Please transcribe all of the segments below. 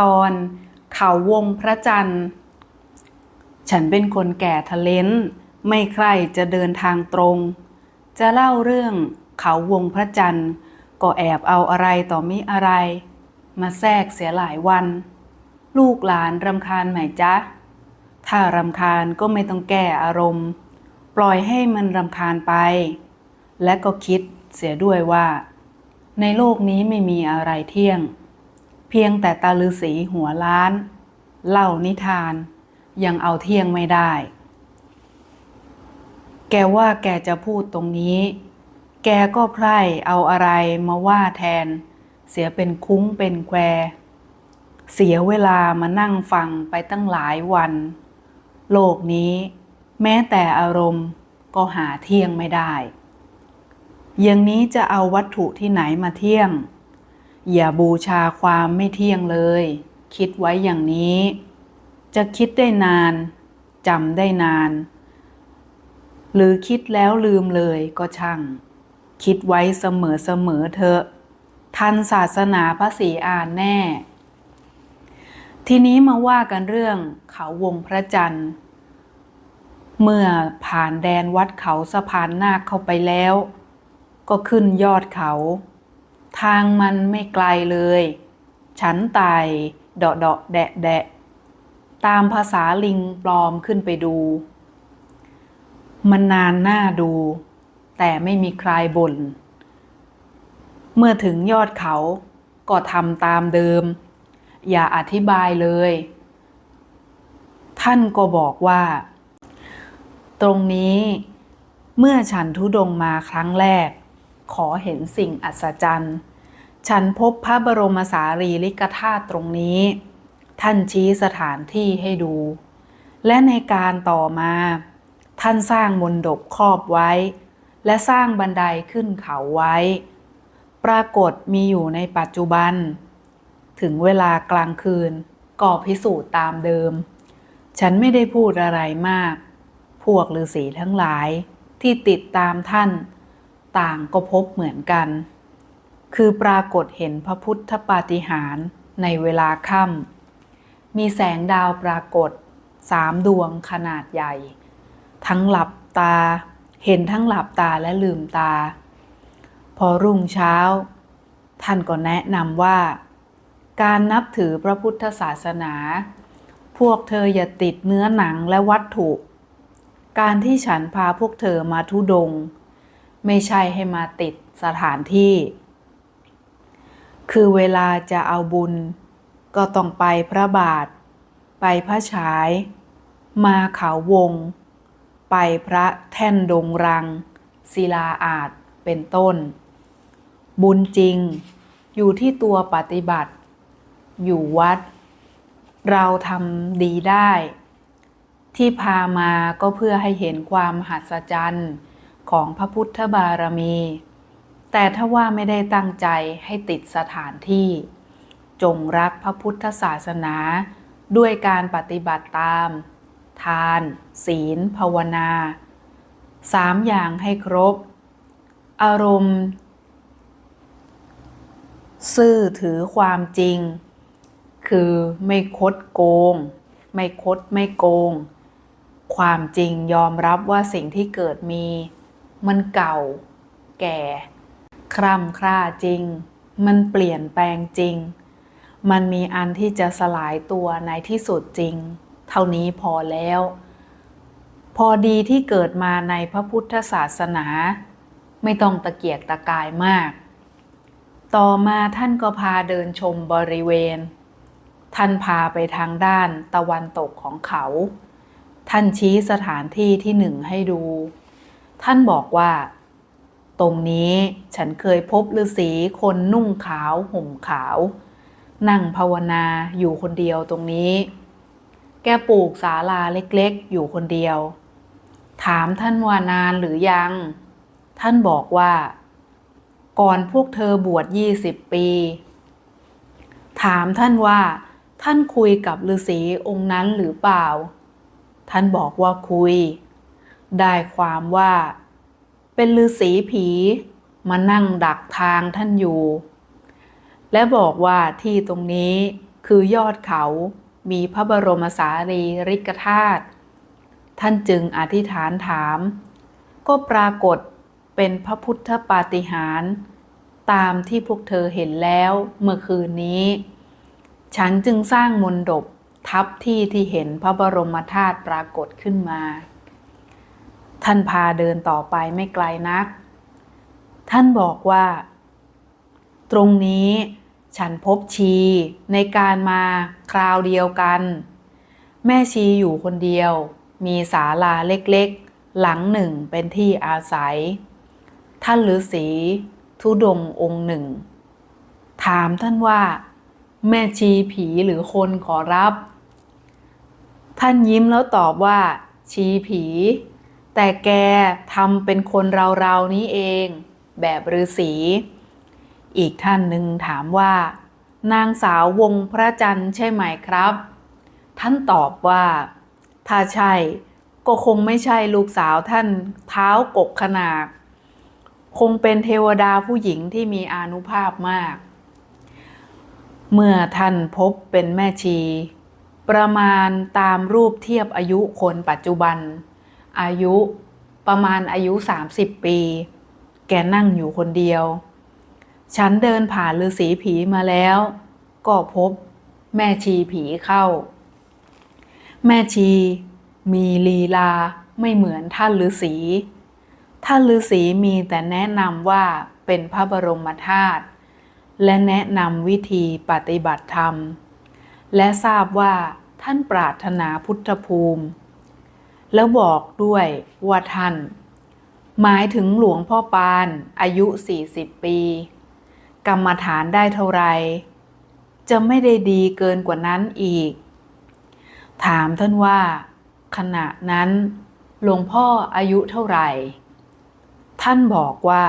ตอนเขาวงพระจันทร์ ฉันเป็นคนแก่ทะเลนไม่ใครจะเดินทางตรง จะเล่าเรื่องเขาวงพระจันทร์ ก็แอบเอาอะไรต่อมิอะไร มาแทรกเสียหลายวัน ลูกหลานรำคาญไหมจ๊ะ ถ้ารำคาญก็ไม่ต้องแก้อารมณ์ ปล่อยให้มันรำคาญไป และก็คิดเสียด้วยว่า ในโลกนี้ไม่มีอะไรเที่ยง เพียงแต่ตาลือสีหัวล้าน เล่านิทาน ยังเอาเที่ยงไม่ได้ แกว่าแกจะพูดตรงนี้ แกก็ไพร่เอาอะไรมาว่าแทน เสียเป็นคุ้งเป็นแคว เสียเวลามานั่งฟังไปตั้งหลายวัน โลกนี้ แม้แต่อารมณ์ก็หาเที่ยงไม่ได้ อย่างนี้จะเอาวัตถุที่ไหนมาเที่ยง อย่าบูชาความไม่เที่ยงเลย คิดไว้อย่างนี้ จะคิดได้นานจำได้นาน หรือคิดแล้วลืมเลยก็ช่าง คิดไว้เสมอเสมอเถอะทันศาสนาพระศรีอานแน่ ทีนี้มาว่ากันเรื่องเขาวงพระจันทร์ เมื่อผ่านแดนวัดเขาสะพานนาคเข้าไปแล้ว ก็ขึ้นยอดเขา ทางมันไม่ไกลเลย ฉันไต่เดาะเดาะแดะแดะ ตามภาษาลิงปลอมขึ้นไปดู มันนานหน้าดู แต่ไม่มีใครบ่น เมื่อถึงยอดเขาก็ทำตามเดิม อย่าอธิบายเลย ท่านก็บอกว่า ตรงนี้เมื่อฉันทุดงมาครั้งแรก ขอเห็นสิ่งอัศจรรย์ ฉันพบพระบรมสารีริกธาตุตรงนี้ ท่านชี้สถานที่ให้ดู และในการต่อมา ท่านสร้างมนดบครอบไว้ และสร้างบันไดขึ้นเขาไว้ ปรากฏมีอยู่ในปัจจุบัน ถึงเวลากลางคืนก็พิสูจน์ตามเดิม ฉันไม่ได้พูดอะไรมาก พวกฤาษีทั้งหลายที่ติดตามท่าน ต่างก็พบเหมือนกัน คือปรากฏเห็นพระพุทธปาฏิหาริย์ในเวลาค่ำมีแสงดาวปรากฏสามดวงขนาดใหญ่ ทั้งหลับตา เห็นทั้งหลับตาและลืมตา พอรุ่งเช้า ท่านก็แนะนำว่า การนับถือพระพุทธศาสนา พวกเธออย่าติดเนื้อหนังและวัตถุ การที่ฉันพาพวกเธอมาทุดง ไม่ใช่ให้มาติดสถานที่ คือเวลาจะเอาบุญ ก็ต้องไปพระบาท ไปพระฉาย มาเขาวง ไปพระแท่นดงรัง ศิลาอาจเป็นต้น บุญจริงอยู่ที่ตัวปฏิบัติ อยู่วัด เราทำดีได้ ที่พามาก็เพื่อให้เห็นความหัศจรรย์ ของพระพุทธบารมี แต่ถ้าว่าไม่ได้ตั้งใจให้ติดสถานที่ จงรักพระพุทธศาสนาด้วยการปฏิบัติตาม ทาน ศีล ภาวนาสามอย่างให้ครบ อารมณ์ ซื่อถือความจริง คือไม่คดโกง ไม่คดไม่โกง ความจริงยอมรับว่าสิ่งที่เกิดมี มันเก่า แก่ คร่ำคร่าจริง มันเปลี่ยนแปลงจริง มันมีอันที่จะสลายตัวในที่สุดจริง เท่านี้พอแล้ว พอดีที่เกิดมาในพระพุทธศาสนา ไม่ต้องตะเกียกตะกายมาก ต่อมาท่านก็พาเดินชมบริเวณ ท่านพาไปทางด้านตะวันตกของเขา ท่านชี้สถานที่ที่หนึ่งให้ดู ท่านบอกว่า ตรงนี้ฉันเคยพบฤาษีคนนุ่งขาวห่มขาว นั่งภาวนาอยู่คนเดียวตรงนี้ แกปลูกศาลาเล็กๆ อยู่คนเดียว ถามท่านว่านานหรือยัง ท่านบอกว่า ก่อนพวกเธอบวชยี่สิบปี ถามท่านว่า ท่านคุยกับฤาษีองค์นั้นหรือเปล่า ท่านบอกว่าคุย ได้ความว่า เป็นฤาษีผีมานั่งดักทางท่านอยู่ และบอกว่าที่ตรงนี้คือยอดเขามีพระบรมสารีริกธาตุท่านจึงอธิษฐานถาม ก็ปรากฏเป็นพระพุทธปาฏิหาริย์ตามที่พวกเธอเห็นแล้วเมื่อคืนนี้ ฉันจึงสร้างมนดบทับที่ที่เห็นพระบรมธาตุปรากฏขึ้นมา ท่านพาเดินต่อไปไม่ไกลนัก ท่านบอกว่า ตรงนี้ฉันพบชีในการมาคราวเดียวกัน แม่ชีอยู่คนเดียว มีศาลาเล็กๆ หลังหนึ่งเป็นที่อาศัย ท่านฤาษีทุดงค์องค์หนึ่ง ถามท่านว่า แม่ชีผีหรือคนขอรับ ท่านยิ้มแล้วตอบว่า ชีผี แต่แกทำเป็นคนเราๆนี้เอง แบบฤาษี อีกท่านหนึ่งถามว่า นางสาววงพระจันทร์ใช่ไหมครับ ท่านตอบว่า ถ้าใช่ก็คงไม่ใช่ลูกสาวท่านเท้ากกขนาดคงเป็นเทวดาผู้หญิงที่มีอานุภาพมาก เมื่อท่านพบเป็นแม่ชี ประมาณตามรูปเทียบอายุคนปัจจุบัน อายุประมาณอายุ 30 ปี แกนั่งอยู่คนเดียว ฉันเดินผ่านฤาษีผีมาแล้ว ก็พบแม่ชีผีเข้า แม่ชีมีลีลาไม่เหมือนท่านฤาษีท่านฤาษีมีแต่แนะนำว่าเป็นพระบรมธาตุและแนะนำวิธีปฏิบัติธรรม และทราบว่าท่านปรารถนาพุทธภูมิ แล้วบอกด้วยว่าท่าน หมายถึงหลวงพ่อปานอายุ 40 ปี กรรมฐานได้เท่าไร จะไม่ได้ดีเกินกว่านั้นอีก ถามท่านว่า ขณะนั้น หลวงพ่ออายุเท่าไหร่ ท่านบอกว่า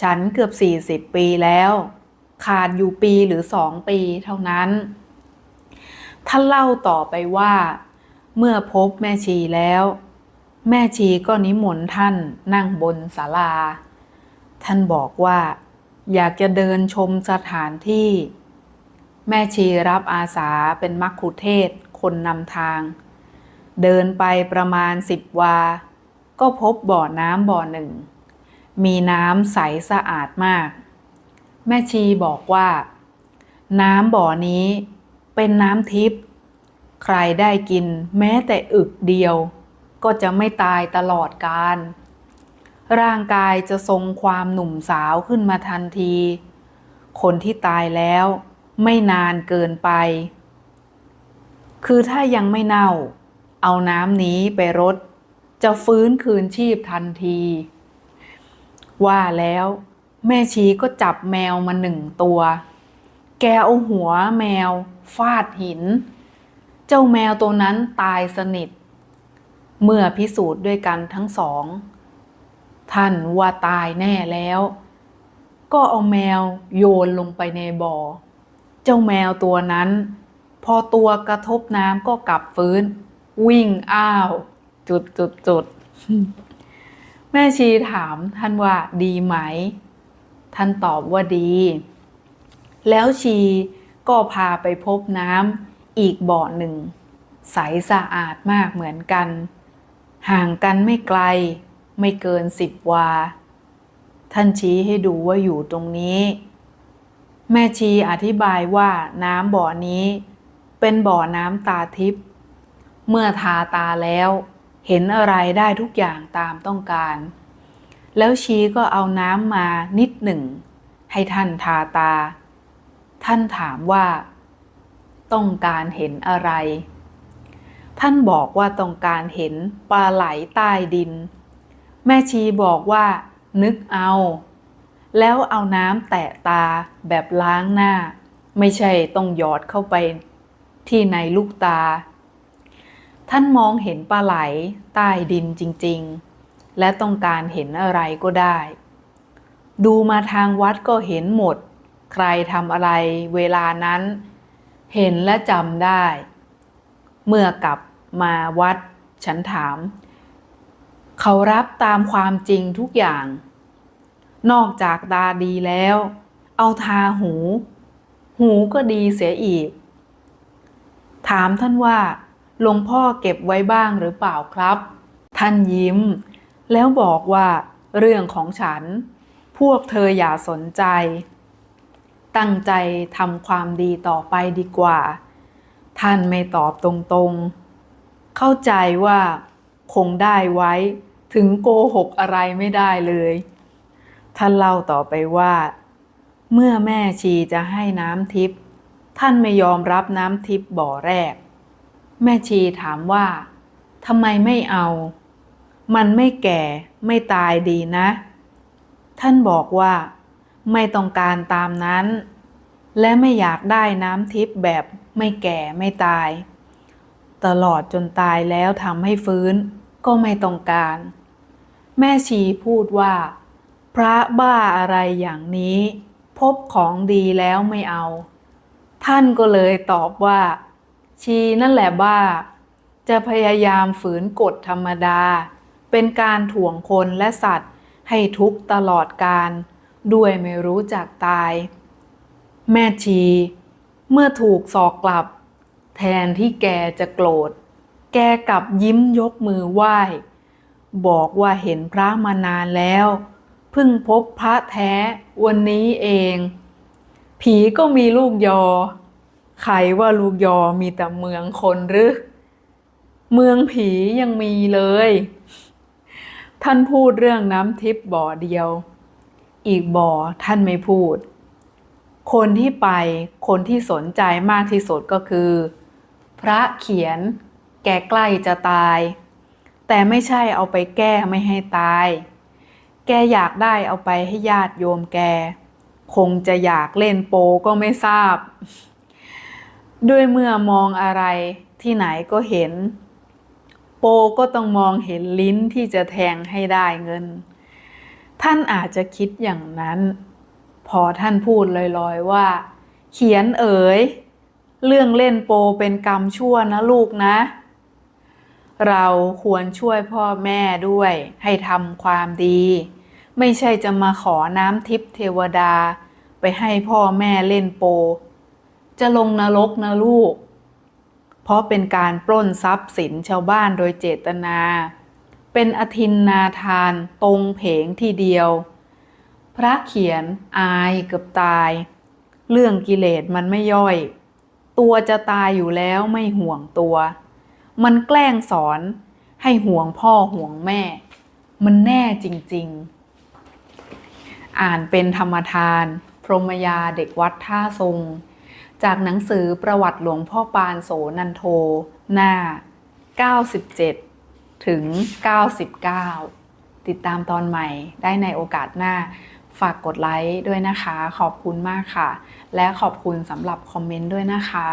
ฉันเกือบ 40 ปีแล้ว ขาดอยู่ปีหรือสองปีเท่านั้น ท่านเล่าต่อไปว่า เมื่อพบแม่ชีแล้ว แม่ชีก็นิมนต์ท่านนั่งบนศาลา ท่านบอกว่า อยากจะเดินชมสถานที่ แม่ชีรับอาสาเป็นมักคุเทศคนนำทาง เดินไปประมาณสิบวา ก็พบบ่อน้ำบ่อหนึ่ง มีน้ำใสสะอาดมาก แม่ชีบอกว่า น้ำบ่อนี้เป็นน้ำทิพย์ ใครได้กินแม้แต่อึกเดียว ก็จะไม่ตายตลอดกาลร่างกายจะทรงความหนุ่มสาวขึ้นมาทันที คนที่ตายแล้วไม่นานเกินไป คือถ้ายังไม่เน่า เอาน้ำนี้ไปรด จะฟื้นคืนชีพทันที ว่าแล้วแม่ชีก็จับแมวมาหนึ่งตัว แกเอาหัวแมว ฟาดหิน เจ้าแมวตัวนั้นตายสนิท เมื่อพิสูจน์ด้วยกันทั้งสอง ท่านว่าตายแน่แล้ว ก็เอาแมวโยนลงไปในบ่อ เจ้าแมวตัวนั้น พอตัวกระทบน้ำก็กลับฟื้น วิ่งอ้าว จุดจุดจุดแม่ชีถามท่านว่าดีไหม ท่านตอบว่าดี แล้วชีก็พาไปพบน้ำ อีกบ่อหนึ่ง ใสสะอาดมากเหมือนกัน ห่างกันไม่ไกล ไม่เกินสิบวา ท่านชี้ให้ดูว่าอยู่ตรงนี้ แม่ชีอธิบายว่าน้ำบ่อนี้ เป็นบ่อน้ำตาทิพย์เมื่อทาตาแล้ว เห็นอะไรได้ทุกอย่างตามต้องการ แล้วชีก็เอาน้ำมานิดหนึ่ง ให้ท่านทาตา ท่านถามว่า ต้องการเห็นอะไร ท่านบอกว่าต้องการเห็นปลาไหลใต้ดิน แม่ชีบอกว่า นึกเอา แล้วเอาน้ำแตะตาแบบล้างหน้า ไม่ใช่ต้องหยอดเข้าไปที่ในลูกตา ท่านมองเห็นปลาไหลใต้ดินจริง ๆ และต้องการเห็นอะไรก็ได้ ดูมาทางวัดก็เห็นหมด ใครทำอะไรเวลานั้น เห็นและจำได้ เมื่อกลับมาวัด ฉันถาม เขารับตามความจริงทุกอย่าง นอกจากตาดีแล้ว เอาทาหู หูก็ดีเสียอีก ถามท่านว่าหลวงพ่อเก็บไว้บ้างหรือเปล่าครับ ท่านยิ้ม แล้วบอกว่าเรื่องของฉัน พวกเธออย่าสนใจ ตั้งใจทำความดีต่อไปดีกว่า ท่านไม่ตอบตรงๆ เข้าใจว่าคงได้ไว้ถึงโกหกอะไรไม่ได้เลย ท่านเล่าต่อไปว่า เมื่อแม่ชีจะให้น้ำทิพย์ท่านไม่ยอมรับน้ำทิพย์บ่อแรก แม่ชีถามว่าทำไมไม่เอา มันไม่แก่ไม่ตายดีนะ ท่านบอกว่า ไม่ต้องการตามนั้น และไม่อยากได้น้ำทิพย์แบบไม่แก่ไม่ตาย ตลอดจนตายแล้วทำให้ฟื้นก็ไม่ต้องการ แม่ชีพูดว่า พระบ้าอะไรอย่างนี้ พบของดีแล้วไม่เอา ท่านก็เลยตอบว่า ชีนั่นแหละบ้า จะพยายามฝืนกฎธรรมดา เป็นการถ่วงคนและสัตว์ให้ทุกตลอดการ ด้วยไม่รู้จักตาย แม่ชี เมื่อถูกสอกกลับ แทนที่แกจะโกรธ แกกลับยิ้มยกมือไหว้ บอกว่าเห็นพระมานานแล้ว เพิ่งพบพระแท้วันนี้เอง ผีก็มีลูกยอ ใครว่าลูกยอมีแต่เมืองคนหรือ เมืองผียังมีเลย ท่านพูดเรื่องน้ำทิพย์บ่อเดียว อีกบ่อท่านไม่พูด คนที่ไปคนที่สนใจมากที่สุดก็คือ พระเขียน แกใกล้จะตาย แต่ไม่ใช่เอาไปแก้ไม่ให้ตาย แกอยากได้เอาไปให้ญาติโยมแก คงจะอยากเล่นโปก็ไม่ทราบ ด้วยเมื่อมองอะไรที่ไหนก็เห็น โปก็ต้องมองเห็นลิ้นที่จะแทงให้ได้เงิน ท่านอาจจะคิดอย่างนั้น พอท่านพูดลอยๆว่า เขียนเอ๋ย เรื่องเล่นโปเป็นกรรมชั่วนะลูกนะ เราควรช่วยพ่อแม่ด้วย ให้ทำความดี ไม่ใช่จะมาขอน้ำทิพย์เทวดา ไปให้พ่อแม่เล่นโป จะลงนรกนะลูก เพราะเป็นการปล้นทรัพย์สินชาวบ้านโดยเจตนา เป็นอธินนาทานตรงเพงทีเดียว พระเขียนอายเกือบตาย เรื่องกิเลสมันไม่ย่อย ตัวจะตายอยู่แล้วไม่ห่วงตัว มันแกล้งสอนให้ห่วงพ่อห่วงแม่ มันแน่จริง ๆ อ่านเป็นธรรมทาน พรหมยาเด็กวัดท่าทรง จากหนังสือประวัติหลวงพ่อปานโสนันโท หน้า 97 ถึง 99 ติดตามตอนใหม่ได้ในโอกาสหน้า ฝากกดไลค์ด้วยนะคะ ขอบคุณมากค่ะ และขอบคุณสำหรับคอมเมนต์ด้วยนะคะ